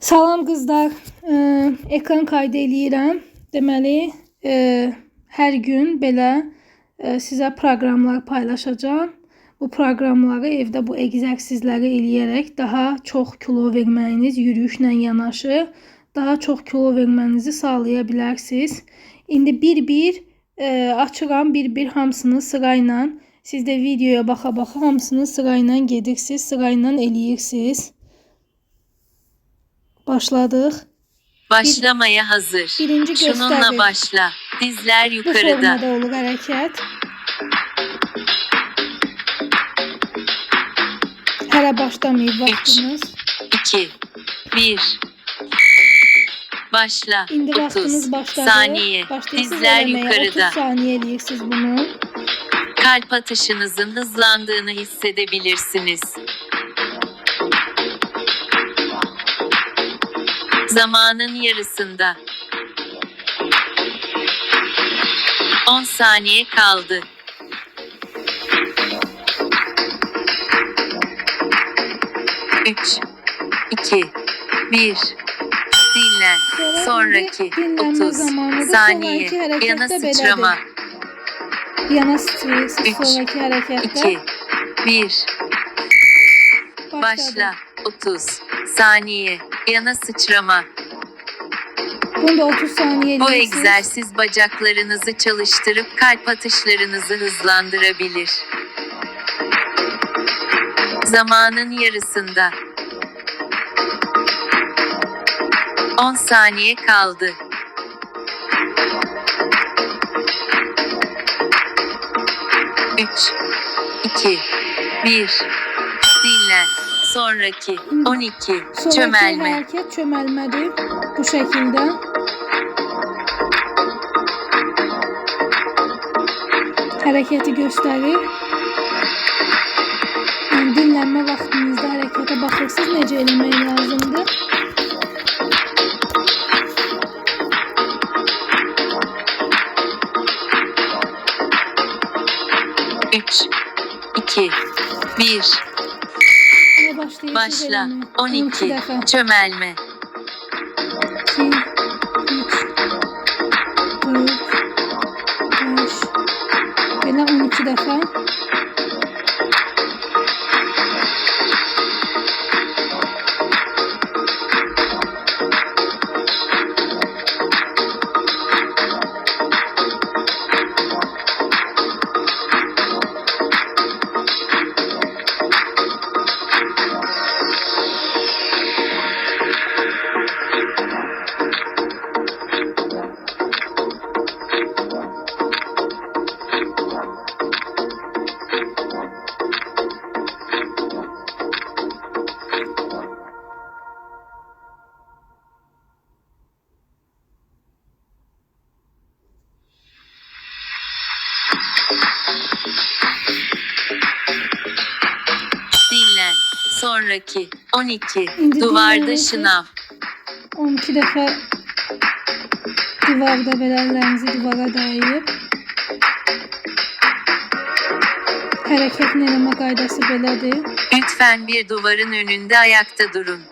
Salam qızlar. Ə, ekran kaydı eləyirəm. Deməli, ə, hər gün belə ə, sizə proqramlar paylaşacağam. Bu proqramları evdə bu egzersizləri eləyərək daha çox kilo verməyiniz, yürüyüşlə yanaşı daha çox kilo vermənizi sağlaya bilərsiniz. İndi bir-bir ə, açıram, bir-bir hamısını sırayla siz də videoya baxa-baxa hamısını sırayla gedirsiniz, sırayla eləyirsiniz. Başladıq. Başlamaya hazır. Birinci Şununla başla. Dizler Bu yukarıda. formada olur hərəkət. Hələ başlamayıb vaxtınız. 2 1 Başla. İndi 30 vaxtınız başladı. saniye. Başlayırsınız Dizler eləməyə. 30 yukarıda. saniyə eləyirsiniz bunu. Kalp atışınızın hızlandığını hissedebilirsiniz. Zamanın yarısında. 10 saniye kaldı. 3 2 1 Dinlen. Sonra Sonraki dinlenme 30 zamanıdır. saniye. Sonraki harekette Yana sıçrama. Yana Üç, sonraki hərəkətdə. 2 1 Başladı. Başla. 30 saniye. Yana sıçrama. Bunu da 30 saniyə Bu egzersiz bacaklarınızı çalıştırıp kalp atışlarınızı hızlandırabilir. Zamanın yarısında. 10 saniye kaldı. Üç, iki, bir. Sonraki 12. Sonraki Çömelme. hərəkət çöməlmədir. Bu şəkildə. Hərəkəti göstərir. Yəni dinlənmə vaxtınızda hərəkətə baxırsınız necə eləmək lazımdır. Üç, iki, bir. Başla. eləməyə. 12. dəfə. Çömelme. 2 3 4 5 Belə 12 dəfə. Sonraki 12. İndi Duvarda şınav. 12 dəfə divarda belə əllərinizi divara dayayıb hərəkətin eləmə qaydası belədir. Lütfen bir duvarın önünde ayakta durun.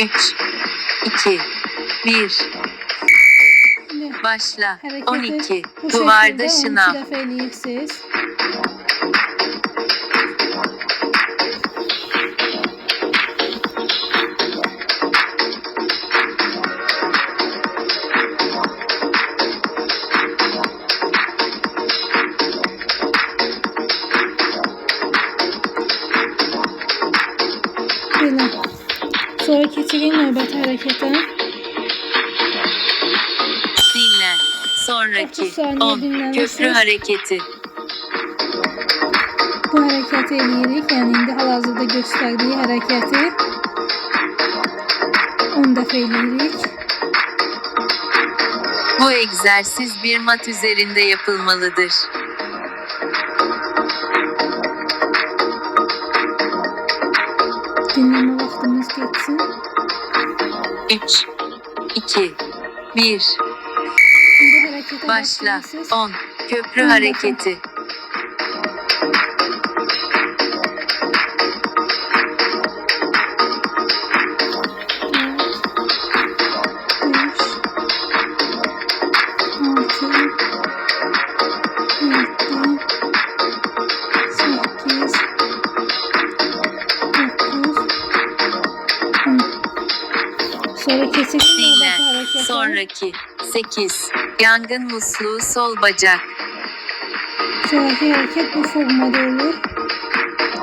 Üç, iki, bir, başla. hərəkəti 12. bu Duvarda şəkildə 12 şınav. dəfə eləyirsiniz. Belə. Sonra keçirik növbəti hərəkətə. Sonraki 30 saniye 10. dinlenmesi. Köprü hareketi. Bu hərəkəti eləyirik. Yəni indi hal-hazırda göstərdiyi hərəkəti 10 dəfə eləyirik. Bu egzersiz bir mat üzerinde yapılmalıdır. Dinləmə vaxtımız getsin. 3, 2, 1. Başla. başlayırsınız. 10. Köprü hareketi. Sonra kesik hareketi. Sonraki. 8. Yangın musluğu sol bacak. Sonraki hareket bu formada olur.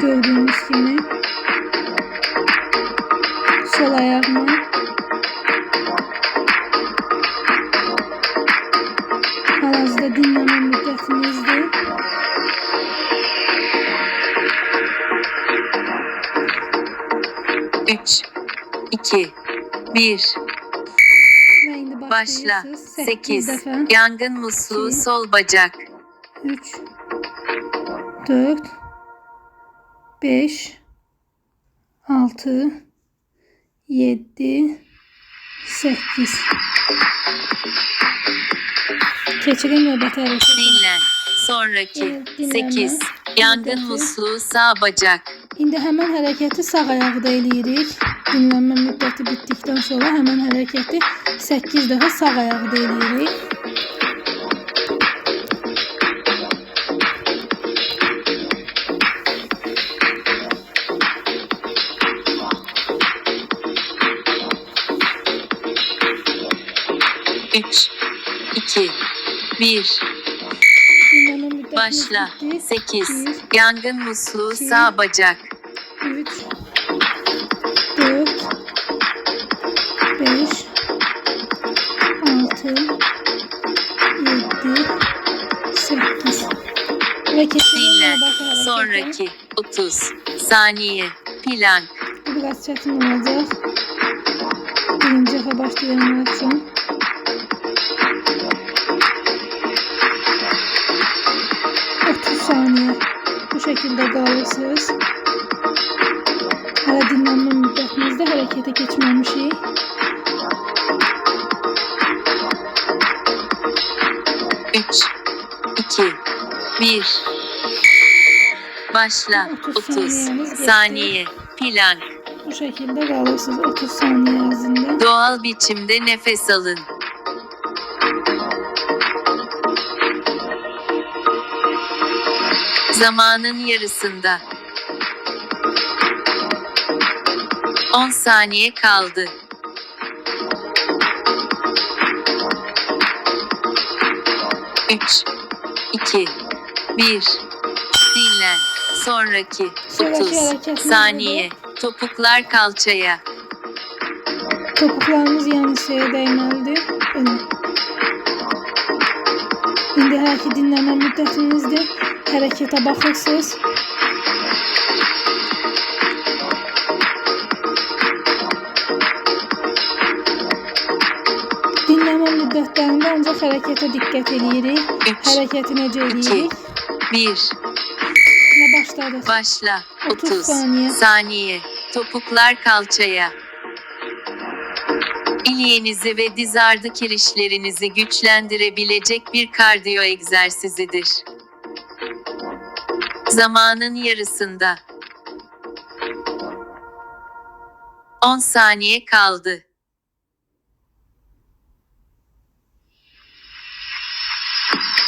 Gördüğünüz gibi. Sol ayağımı Hal-hazırda dinleme müddetimizdir. Üç, iki, bir. Başla. başlayırsınız. 8. dəfə. Yangın musluğu İki. sol bacak. 3 4 5 6 7 8 Keçirin növbəti hərəkəti. Dinlen. Sonraki. Evet, dinlenme. 8. Yangın musluğu sağ bacak. İndi həmən hərəkəti sağ ayaqda eləyirik. Dinlənmə müddəti bitdikdən sonra həmən hərəkəti 8 dəfə sağ ayaqda eləyirik. Üç, iki, bir. Başla. bitdi. 8. Bir, Yangın musluğu sağ bacak. 3 4 5 6 7 8 Ve kesin Dinlen. növbəti hərəkəti. Sonraki. 30 saniye. Plank. Bu biraz çətin olacaq. Birinci başlayanlar üçün. Otuz saniye bu şekilde qalırsınız. Hələ dinlənmə müddətinizdə hərəkətə keçməmişik. Üç, iki, bir. Başla. 30 30 saniyemiz geçti. saniye. Plank. Bu şekilde qalırsınız 30 saniye ərzində. Doğal biçimde nefes alın. Zamanın yarısında. 10 saniye kaldı. Üç, iki, bir. Dinlen. Sonraki. Sonraki 30 hareketler saniye. Topuklar kalçaya. Topuqlarımız yan hissəyə dəyməlidir. Belə. İndi hər iki dinləmə müddətinizdir. Hərəkətə baxırsınız. Müddətlərində ancaq hərəkətə diqqət eləyirik. Hərəkəti necə eləyirik? Bir. Və başladıq. Başla. 30 30 saniye. saniye. Topuklar kalçaya. İlyenizi ve diz ardı kirişlerinizi güçlendirebilecek bir kardiyo egzersizidir. Zamanın yarısında. 10 saniye kaldı.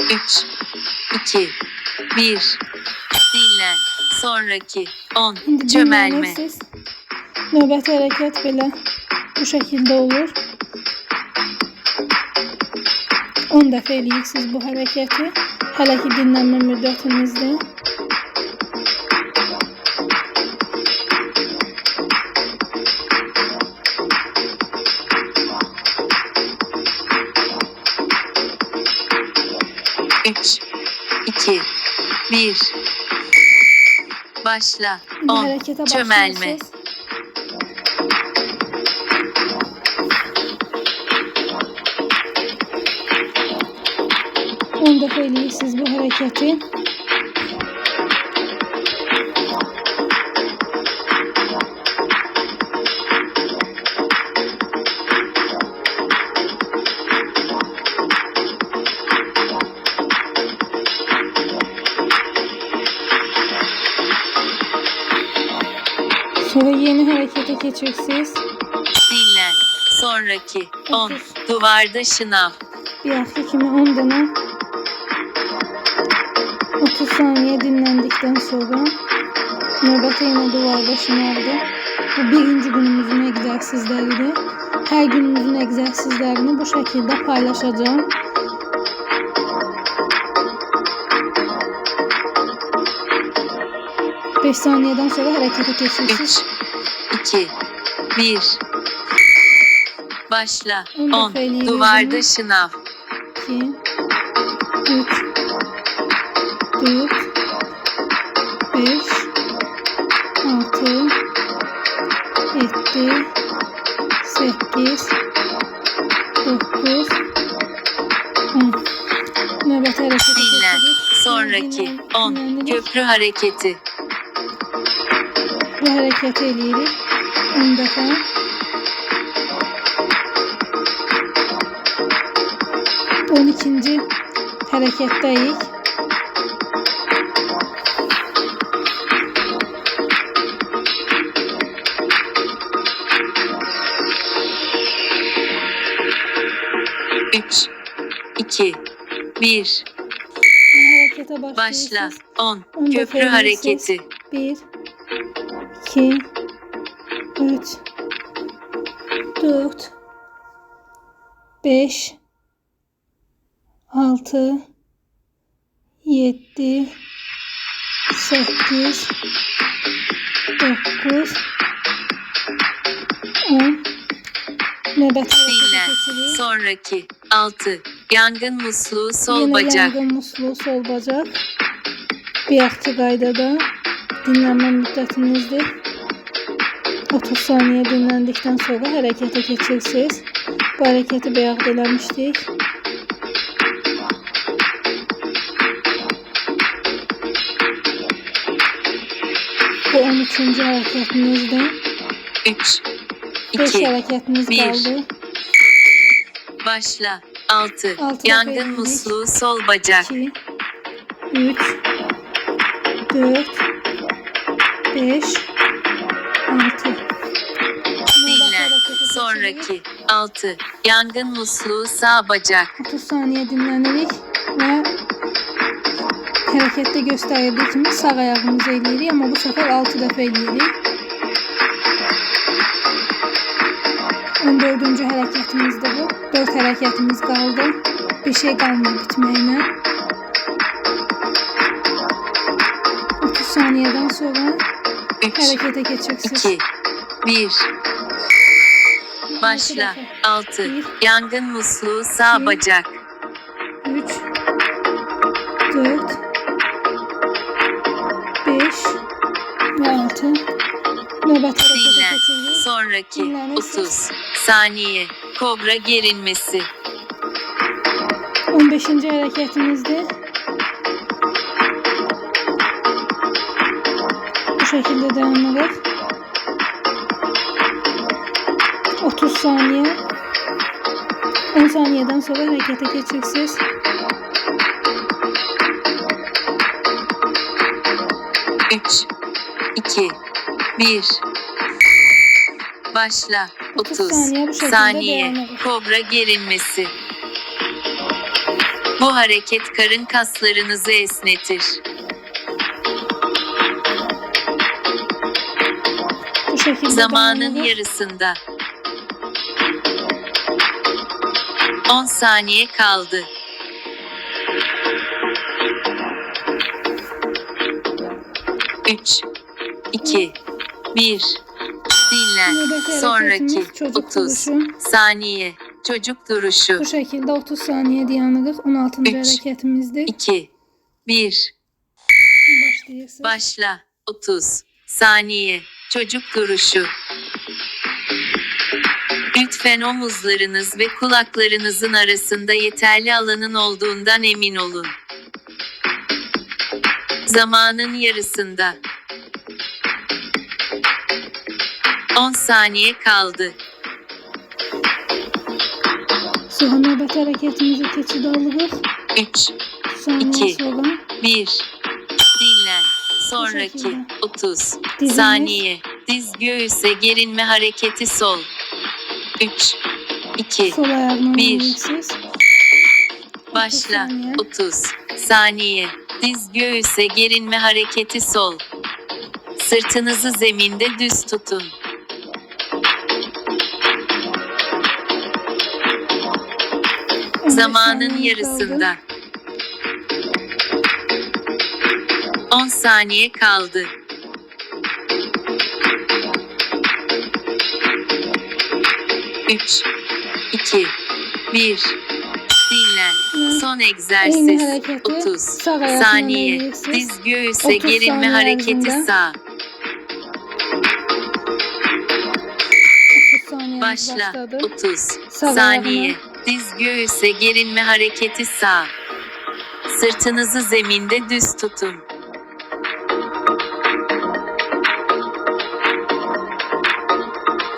3, 2, 1. Dinlen. Sonraki. 10. Şimdi Nöbet hareket bile bu şekilde olur. 10 dəfə eləyirsiniz bu hərəkəti. Hələ ki dinlənmə müddətinizdir. 3, 2, 1. Başla. 10. Çömelme. On defa siz bu hareketi. Yeni harekete geçirsiniz. Dinlen. Sonraki. 10. Otuz. Duvarda şınav. Bir hafta kimi 10 dana 30 saniye dinlendikten sonra nöbete yine duvarda şınavdı. Bu birinci günümüzün egzersizleriydi. Her günümüzün egzersizlerini bu şekilde paylaşacağım. Beş saniyeden sonra harekete 3. geçirsiniz. 2. 1. Başla. On 10. defa eleyelim. Duvarda şınav. 2 3 4 5 6 7 8 9 10 Nöbet hareketi Dinlen. Sonraki. Dinlen- 10. dinlendik. Köprü hareketi. Bu hareketi eləyirik 10 dəfə. On ikinci hərəkətdəyik. Üç, iki, bir. Hərəkətə Başla. başlayırsınız. 10. On dəfə Köprü hareketi. 1 2 3 4 5 6 7 8 9 10 Nöbət Dinlen. Sonraki. 6. Yangın musluğu sol Yine bacak. yangın musluğu sol bacak. Bir hafta qaydada dinlenme müddetinizdir. 30 saniye dinlendikten sonra harekete geçirsiniz. Bu hareketi bayaq eləmişdik. Bu 13. hareketinizdir. 3, 5 2, hareketiniz bir. kaldı. başla. 6. Altı Yangın musluğu sol bacak. 2 3 4 5 6 Dinlen. Sonraki. 6. Yangın musluğu sağ bacak. 30 saniye dinlenirik ve harekette gösterdiği kimi sağ ayağımızı eləyirik ama bu sefer 6 dəfə eləyirik. 14. hərəkətimizdir bu. 4 hərəkətimiz qaldı. Bir şey qalmıyor bitməyinə. 30 saniyeden sonra 3, harekete geçirsiniz. 2, 1. Başla. 6. Yangın musluğu sağ İki. bacak. 3 4 5 ve 6 Nöbet Dinlen. Sonraki. Dinlenirsiz. 30 saniye. Kobra gerilmesi. 15. hareketimizde bu şekilde devam eder. 30 saniye 10 saniyeden sonra harekete geçirsiniz. Üç, iki, bir. Başla. 30 30 saniye saniye. Kobra gerilmesi. Bu hareket karın kaslarınızı esnetir. Bu Zamanın yarısında. 10 saniye kaldı. Üç, iki, bir. Dinlen. Nöbet Sonraki hareketimiz çocuk 30 duruşu. saniye. Çocuk duruşu. Bu şekilde 30 saniye dayanırız. 16. Üç. hareketimizde 2, 1. başlayırsınız. Başla. 30 saniye. Çocuk duruşu. Lütfen omuzlarınız ve kulaklarınızın arasında yeterli alanın olduğundan emin olun. Zamanın yarısında. 10 saniye kaldı. Sonra nöbet hareketimizi keçid alırız. 3, Saniye İki. sonra 1. Dinlen. Sonraki şekilde. 30 Diziniz. saniye. Diz göğüse gerinme hareketi sol. 3 2 Sol ayağını Bir. oynayırsınız. Başla. saniye. 30 saniye. Diz göğüse gerinme hareketi sol. Sırtınızı zeminde düz tutun. On beş Zamanın saniye yarısında. 10 saniye kaldı. Üç, iki, bir. Dinlen. Son egzersiz. hareketi 30 sağ ayakla saniye. Diz göğüse 30 gerinme saniye hareketi sağ. 30 saniyemiz Başla. başladı. 30 Sağ saniye. Diz göğüse gerinme hareketi sağ. Sırtınızı zeminde düz tutun.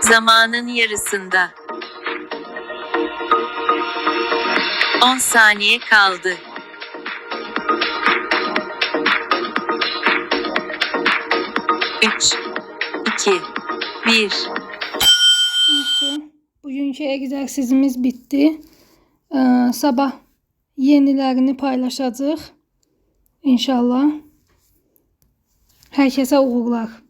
Zamanın yarısında. 10 saniye kaldı. Üç, iki, bir. Neyse, Bugünkü egzersizimiz bitti. Ee, sabah yenilərini paylaşacağıq. İnşallah. Hər kəsə uğurlar.